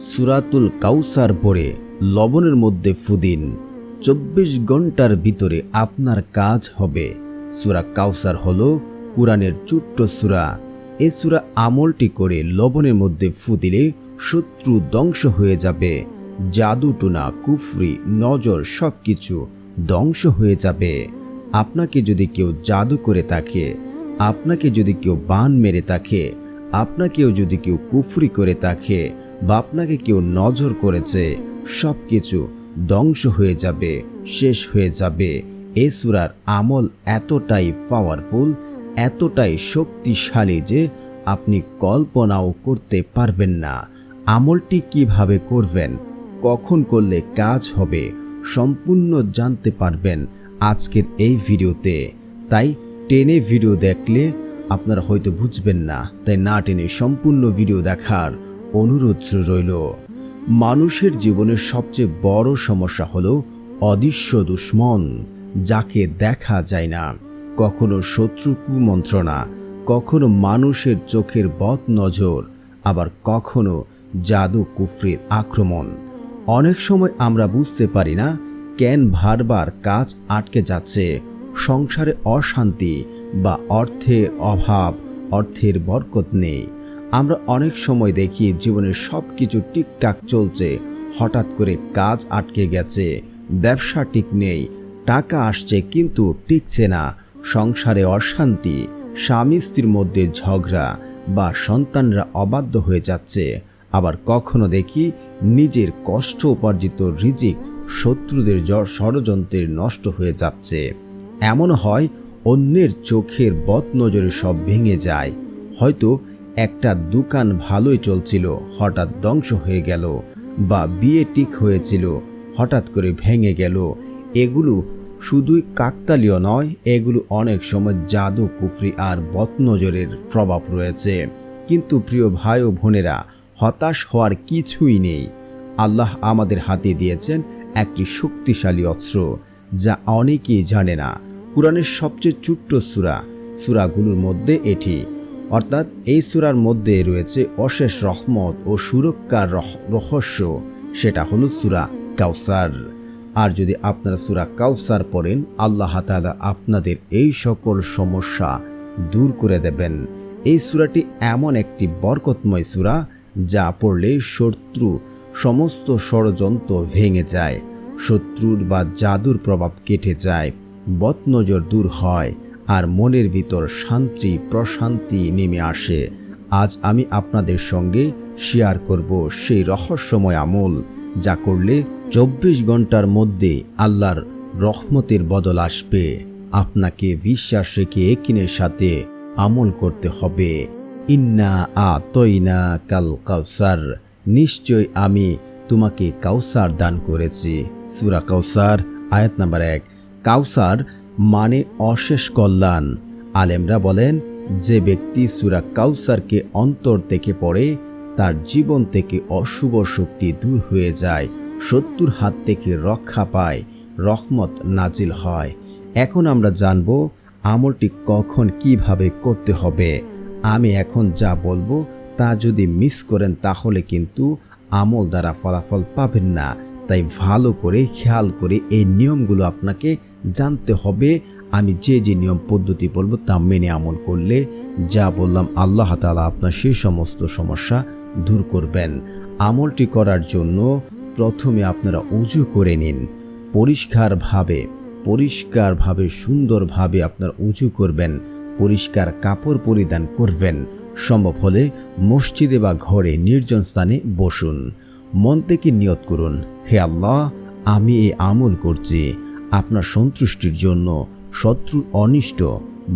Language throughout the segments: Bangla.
সুরাতুল কাউসার পরে লবণের মধ্যে ফুদিন। চব্বিশ ঘণ্টার ভিতরে আপনার কাজ হবে। সুরা কাউসার হল কোরআনের ছোট্ট সুরা। এ সুরা আমলটি করে লবণের মধ্যে ফুদিলে শত্রু ধ্বংস হয়ে যাবে। জাদু জাদুটুনা কুফরি, নজর সব কিছু ধ্বংস হয়ে যাবে। আপনাকে যদি কেউ জাদু করে থাকে, আপনাকে যদি কেউ বান মেরে থাকে, আপনাকেও যদি কেউ কুফরি করে থাকে বা আপনাকে কেউ নজর করেছে সব কিছু ধ্বংস হয়ে যাবে, শেষ হয়ে যাবে। এ সুরার আমল এতটাই পাওয়ারফুল এতটাই শক্তিশালী যে আপনি কল্পনাও করতে পারবেন না। আমলটি কীভাবে করবেন, কখন করলে কাজ হবে, সম্পূর্ণ জানতে পারবেন আজকের এই ভিডিওতে। তাই টেনে ভিডিও দেখলে আপনারা হয়তো বুঝবেন না, তাই না টেনে সম্পূর্ণ ভিডিও দেখার অনুরোধ রইল। মানুষের জীবনের সবচেয়ে বড় সমস্যা হলো অদৃশ্য দুশ্মন, যাকে দেখা যায় না। কখনো শত্রু কুমন্ত্রণা, কখনো মানুষের চোখের বদ নজর, আবার কখনো জাদু কুফরির আক্রমণ। অনেক সময় আমরা বুঝতে পারি না কেন বারবার কাজ আটকে যাচ্ছে। সংসারে অশান্তি বা অর্থের অভাব, অর্থের বরকত নেই। আমরা অনেক সময় দেখি জীবনের সব কিছু ঠিকঠাক চলছে, হঠাৎ করে কাজ আটকে গেছে, ব্যবসা ঠিক নেই, টাকা আসছে কিন্তু টিকছে না, সংসারে অশান্তি, স্বামী স্ত্রীর মধ্যে ঝগড়া বা সন্তানরা অবাধ্য হয়ে যাচ্ছে। আবার কখনো দেখি নিজের কষ্ট উপার্জিত রিজিক শত্রুদের ষড়যন্ত্রের নষ্ট হয়ে যাচ্ছে। এমন হয় অন্যের চোখের বদ নজরে সব ভেঙে যায়। হয়তো একটা দোকান ভালোই চলছিল, হঠাৎ ধ্বংস হয়ে গেল বা বিয়ে ঠিক হয়েছিল, হঠাৎ করে ভেঙে গেল। এগুলো শুধুই কাকতালীয় নয়, এগুলো অনেক সময় জাদু, কুফরি আর বদনজরের প্রভাব রয়েছে। কিন্তু প্রিয় ভাই ও বোনেরা, হতাশ হওয়ার কিছুই নেই। আল্লাহ আমাদের হাতে দিয়েছেন একটি শক্তিশালী অস্ত্র, যা অনেকেই জানে না। কোরআনের সবচেয়ে ছোট্ট সুরা, সুরাগুলোর মধ্যে এটি। অর্থাৎ এই সুরার মধ্যে রয়েছে অশেষ রহমত ও সুরক্ষার রহ- রহস্য। সেটা হলো সুরা কাউসার। আর যদি আপনারা সুরা কাউসার পড়েন, আল্লাহ তাআলা আপনাদের এই সকল সমস্যা দূর করে দেবেন। এই সুরাটি এমন একটি বরকতময় সুরা যা পড়লে শত্রু সমস্ত ষড়যন্ত্র ভেঙে যায়, শত্রুর বা জাদুর প্রভাব কেটে যায়, বদনজর দূর হয় আর মনের ভিতর শান্তি, প্রশান্তি নেমে আসে। আজ আমি আপনাদের সঙ্গে শেয়ার করব সেই রহস্যময় আমল, যা করলে চব্বিশ ঘণ্টার মধ্যে আল্লাহর রহমতের বদল আসবে। আপনাকে বিশ্বাস রেখে একিনের সাথে আমল করতে হবে। ইন্না আ তৈনা কাল কাউসার, নিশ্চয় আমি তোমাকে কাউসার দান করেছি। সুরা কাউসার, আয়াত নাম্বার এক। কাউসার মানে অশেষ কল্যাণ। আলেমরা বলেন, যে ব্যক্তি সুরা কাউসারকে অন্তর থেকে পড়ে, তার জীবন থেকে অশুভ শক্তি দূর হয়ে যায় শত্রুর হাত থেকে রক্ষা পায়, রহমত নাজিল হয়। এখন আমরা জানব, আমলটি কখন কীভাবে করতে হবে। আমি এখন যা বলব, তা যদি মিস করেন, তাহলে কিন্তু আমল দ্বারা ফলাফল পাবেন না। তাই ভালো করে খেয়াল করে এই নিয়মগুলো আপনাকে জানতে হবে। আমি যে যে নিয়ম পদ্ধতি বলব তা মেনে আমল করলে যা বললাম আল্লাহ তালা আপনার সেই সমস্ত সমস্যা দূর করবেন। আমলটি করার জন্য প্রথমে আপনারা উজু করে নিন। পরিষ্কারভাবে পরিষ্কারভাবে, সুন্দরভাবে আপনার উঁচু করবেন। পরিষ্কার কাপড় পরিধান করবেন। সম্ভব হলে মসজিদে বা ঘরে নির্জন স্থানে বসুন। মন থেকে নিয়ত করুন, হে আল্লাহ, আমি এই আমল করছি। আপনার সন্তুষ্টির জন্য শত্রুর অনিষ্ট,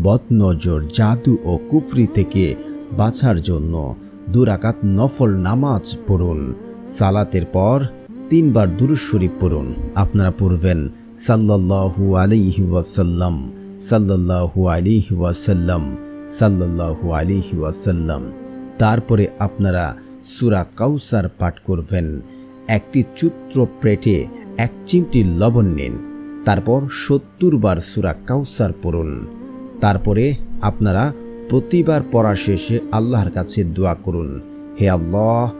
বদনজর, জাদু ও কুফরি থেকে বাঁচার জন্য দুরাকাত নফল নামাজ পড়ুন। সালাতের পর তিনবার দুরুদ শরীফ পড়ুন। আপনারা পড়বেন, সাল্লাল্লাহু আলাইহি ওয়াসাল্লাম, সাল্লাল্লাহু আলাইহি ওয়াসাল্লাম, সাল্লাল্লাহু আলাইহি ওয়াসাল্লাম। তারপরে আপনারা সূরা কাউসার পাঠ করবেন। একটি চুত্র প্লেটে এক চিমটি লবণ নিন। তারপর সত্তর বার সূরা কাউসার পড়ুন। তারপরে আপনারা প্রতিবার পড়া শেষে আল্লাহর কাছে দোয়া করুন। হে আল্লাহ,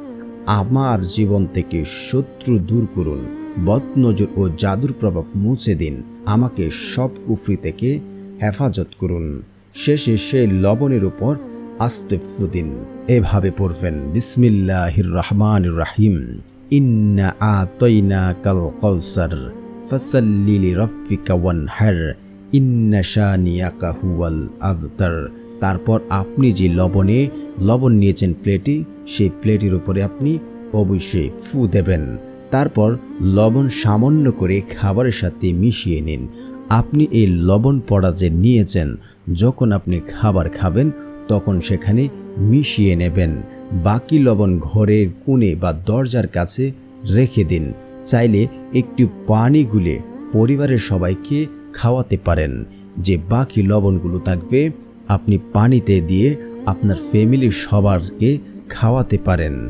আমার জীবন থেকে শত্রু দূর করুন। বদনজর ও জাদুর প্রভাব মুছে দিন। আমাকে সব কুফরি থেকে হেফাজত করুন। শেষে সেই লবণের উপর আস্তে ফুদিন এভাবে পড়বেন, বিসমিল্লাহির রহমান রাহিম। ইন্না আতইনা কাল কৌসার ফসল্লিলি রফিকা ওয়ানহার, ইন্না শানিয়াকা হুয়াল আবতার। তারপর আপনি যে লবণে লবণ নিয়েছেন প্লেটে, সেই প্লেটের উপরে আপনি অবশ্যই ফু দেবেন। তারপর লবণ সামান্য করে খাবারের সাথে মিশিয়ে নিন। আপনি এই লবণ পড়া যে নিয়েছেন, যখন আপনি খাবার খাবেন তখন সেখানে মিশিয়ে নেবেন। বাকি লবণ ঘরের কোণে বা দরজার কাছে রেখে দিন। চাইলে একটু পানি গুলে পরিবারের সবাইকে খাওয়াতে পারেন। যে বাকি লবণগুলো থাকবে, আপনি পানিতে দিয়ে আপনার ফ্যামিলির সবারকে খাওয়াতে পারেন।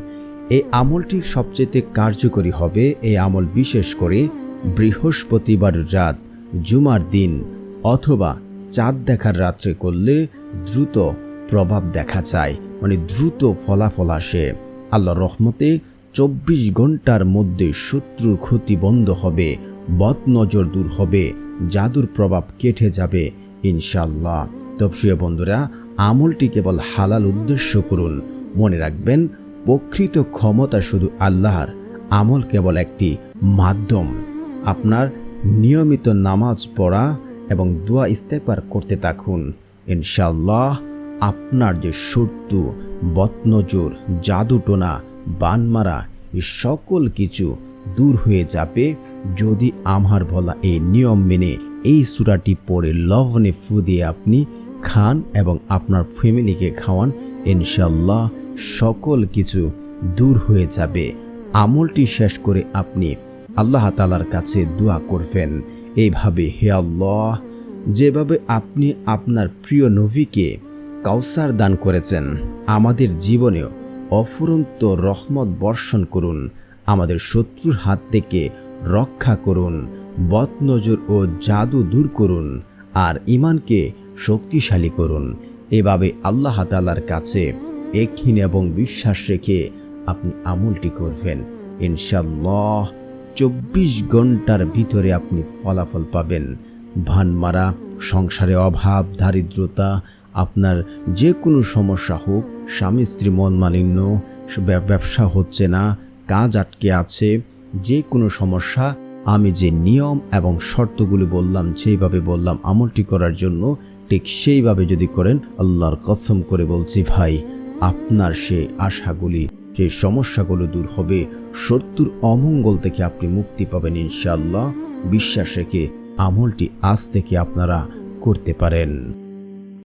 এই আমলটি সবচেয়ে কার্যকরী হবে। এই আমল বিশেষ করে বৃহস্পতিবার রাত, জুমার দিন অথবা চাঁদ দেখার রাত্রে করলে দ্রুত প্রভাব দেখা যায় মানে দ্রুত ফলাফল আসে। আল্লাহ রহমতে চব্বিশ ঘণ্টার মধ্যে শত্রুর ক্ষতি বন্ধ হবে, বদ নজর দূর হবে, জাদুর প্রভাব কেটে যাবে ইনশাল্লাহ তবসিয় বন্ধুরা, আমলটি কেবল হালাল উদ্দেশ্য করুন। মনে রাখবেন, প্রকৃত ক্ষমতা শুধু আল্লাহর, আমল কেবল একটি মাধ্যম। আপনার নিয়মিত নামাজ পড়া এবং দোয়া ইস্তেফার করতে থাকুন ইনশাল্লাহ আপনার যে শত্রু বদনজর জাদুটোনা, বানমারা সকল কিছু দূর হয়ে যাবে যদি আমার বলা এই নিয়ম মেনে এই সুরাটি পড়ে লবণে ফু দিয়ে আপনি খান এবং আপনার ফ্যামিলিকে খাওয়ান ইনশাল্লাহ সকল কিছু দূর হয়ে যাবে। আমলটি শেষ করে আপনি আল্লাহ তালার কাছে দোয়া করবেন। এইভাবে হে আল্লাহ, যেভাবে আপনি আপনার প্রিয় নবীকে কাউসার দান করেছেন। আমাদের জীবনেও অফুরন্ত রহমত বর্ষণ করুন। আমাদের শত্রুর হাত থেকে রক্ষা করুন। বদনজর ও জাদু দূর করুন। আর ইমানকে শক্তিশালী করুন। এভাবে আল্লাহ তালার কাছে একহীন এবং বিশ্বাস রেখে আপনি আমলটি করবেন। ইনশাল্লাহ চব্বিশ ঘণ্টার ভিতরে আপনি ফলাফল পাবেন। ভানমারা, সংসারে অভাব, দারিদ্রতা আপনার যে কোনো সমস্যা হোক, স্বামী, স্ত্রী মন মালিন্য ব্যবসা হচ্ছে না, কাজ আটকে আছে, যে কোনো সমস্যা, আমি যে নিয়ম এবং শর্তগুলি বললাম সেইভাবে বললাম, আমলটি করার জন্য ঠিক সেইভাবে যদি করেন, আল্লাহর কসম করে বলছি ভাই, আপনার সে আশাগুলি সেই সমস্যাগুলো দূর হবে শত্রুর অমঙ্গল থেকে আপনি মুক্তি পাবেন ইনশাল্লাহ বিশ্বাস রেখে আমলটি আজ থেকে আপনারা করতে পারেন।